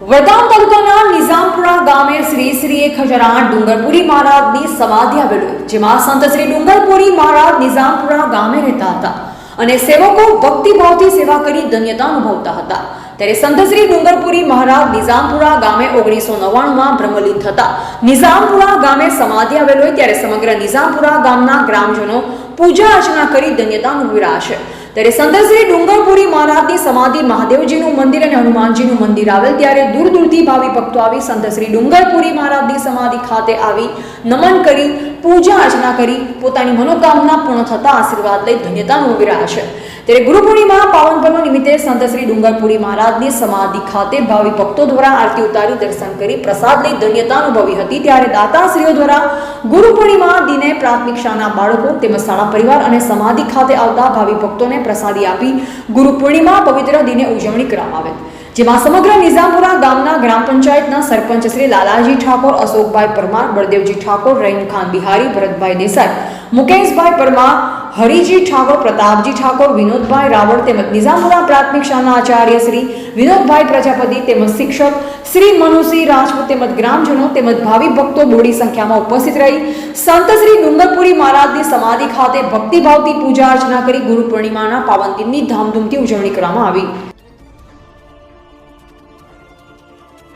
વડગામ તાલુકાના નિઝામપુરા ગામે શ્રી શ્રી એક હજાર ડુંગરપુરી મહારાજની સમાધિ આવેલું, જેમાં સંત શ્રી ડુંગરપુરી મહારાજ નિઝામપુરા ગામે રહેતા હતા અને સેવકો ભક્તિભાવથી સેવા કરી ધન્યતા અનુભવતા હતા. ત્યારે સંત શ્રી ડુંગરપુરી મહારાજ નિઝામપુરા ગામે ઓગણીસો નવ્વાણુંમાં બ્રહ્મલીન થતા. નિઝામપુરા ગામે સમાધિ આવેલો હોય ત્યારે સમગ્ર નિઝામપુરા ગામના ગ્રામજનો પૂજા અર્ચના કરી ધન્યતા અનુભવી રહ્યા છે. ત્યારે સંત ડુંગરપુરી મહારાજની સમાધિ મહાદેવજીનું મંદિર અને હનુમાનજીનું મંદિર આવેલ ત્યારે દૂર દૂરથી ભાવિ ભક્તો આવી સંત શ્રી ડુંગરપુરી મહારાજની સમાધિ ખાતે આવી નમન કરી, પૂજા અર્ચના કરી, પોતાની મનોકામના પૂર્ણ થતા આશીર્વાદ લઈ ધન્યતા અનુભવી રહ્યા છે. ત્યારે ગુરુ પૂર્ણિમા, પાવન પર્વ નિમિત્તે સંત શ્રી ડુંગરપુરી મહારાજની સમાધિ ખાતે ભાવિ ભક્તો દ્વારા આરતી ઉતારી, દર્શન કરી, પ્રસાદ લઈ ધન્યતા અનુભવી હતી. ત્યારે દાતાશ્રીઓ દ્વારા ગુરુ પૂર્ણિમા દિને પ્રાથમિક શાળાના બાળકો તેમજ શાળા પરિવાર અને સમાધિ ખાતે આવતા ભાવિ ભક્તોને પ્રસાદી આપી ગુરુ પૂર્ણિમા પવિત્ર દિને ઉજવણી કરવામાં આવે. જેમાં સમગ્ર નિઝામપુરા ગામના ગ્રામ પંચાયતના સરપંચ શ્રી લાલાજી ઠાકોર, અશોકભાઈ પરમાર, બળદેવજી ઠાકોર રહીમ ખાન બિહારી, ભરતભાઈ દેસાઈ, મુકેશભાઈ પરમાર હરિજી ઠાકોર, પ્રતાપજી ઠાકોર, વિનોદભાઈ રાવળ તેમજ નિઝામપુરા પ્રાથમિક શાળાના આચાર્ય શ્રી વિનોદભાઈ પ્રજાપતિ તેમજ શિક્ષક શ્રી મનુસિંહ રાજપૂત તેમજ ગ્રામજનો તેમજ ભાવિ ભક્તો મોડી સંખ્યામાં ઉપસ્થિત રહી. સંત શ્રી ડુંગરપુરી મહારાજની સમાધિ ખાતે ભક્તિભાવથી પૂજા અર્ચના કરી ગુરુ પૂર્ણિમાના પાવન દિનની ધામધૂમથી ઉજવણી કરવામાં આવી.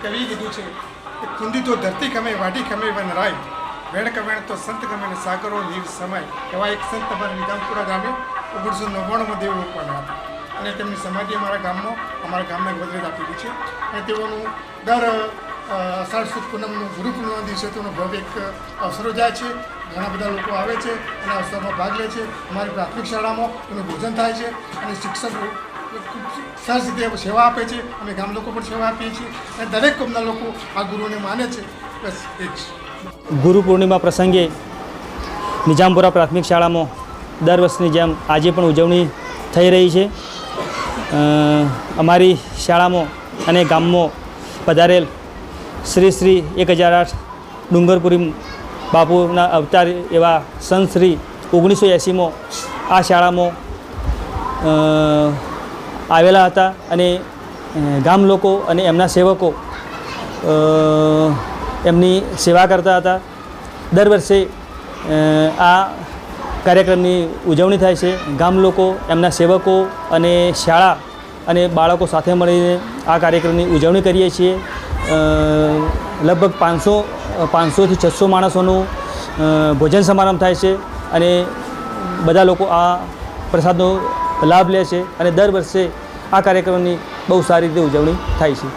કવિ કીધું છે? કે કુંદી તો ધરતી ખમે વાટી ખમે વન વેણ કવેણ તો સંત ગમે સાગરો નીર સમાય એવા એક સંત અમારા નિઝામપુરા ગામે ઓગણીસો નવ્વાણુંમાં દેવ રોપવાના હતા. અને તેમની સમાધિ અમારા ગામનો, અમારા ગામને ગોદરેજ આપેલી છે. અને તેઓનું દર અષાઢ સુદ પૂનમનું, ગુરુ પૂર્ણિમા દિવસે તેનો ભવ્ય એક અવસરો જાય છે. ઘણા બધા લોકો આવે છે અને અવસરમાં ભાગ લે છે. અમારી પ્રાથમિક શાળામાં એનું ભોજન થાય છે અને શિક્ષકો સરસ રીતે સેવા આપે છે. અમે ગામ લોકો પણ સેવા આપીએ છીએ. અને દરેક કોમના લોકો આ ગુરુને માને છે. બસ એ જ. ગુરુ પૂર્ણિમા પ્રસંગે નિજામપુરા પ્રાથમિક શાળામાં દર વર્ષની જેમ આજે પણ ઉજવણી થઈ રહી છે. અમારી શાળામાં અને ગામમાં પધારેલ શ્રી શ્રી એક હજાર આઠ ડુંગરપુરી બાપુના અવતાર એવા સંત શ્રી ઓગણીસો એંસીમાં આ શાળામાં આવેલા હતા અને ગામ લોકો અને એમના સેવકો એમની સેવા કરતા હતા. દર વર્ષે આ કાર્યક્રમની ઉજવણી થાય છે. ગામ લોકો, એમના સેવકો અને શાળા અને બાળકો સાથે મળીને આ કાર્યક્રમની ઉજવણી કરીએ છીએ. લગભગ પાંચસો, પાંચસોથી છસો માણસોનું ભોજન સમારંભ થાય છે અને બધા લોકો આ પ્રસાદનો લાભ લે છે અને દર વર્ષે આ કાર્યક્રમની બહુ સારી રીતે ઉજવણી થાય છે.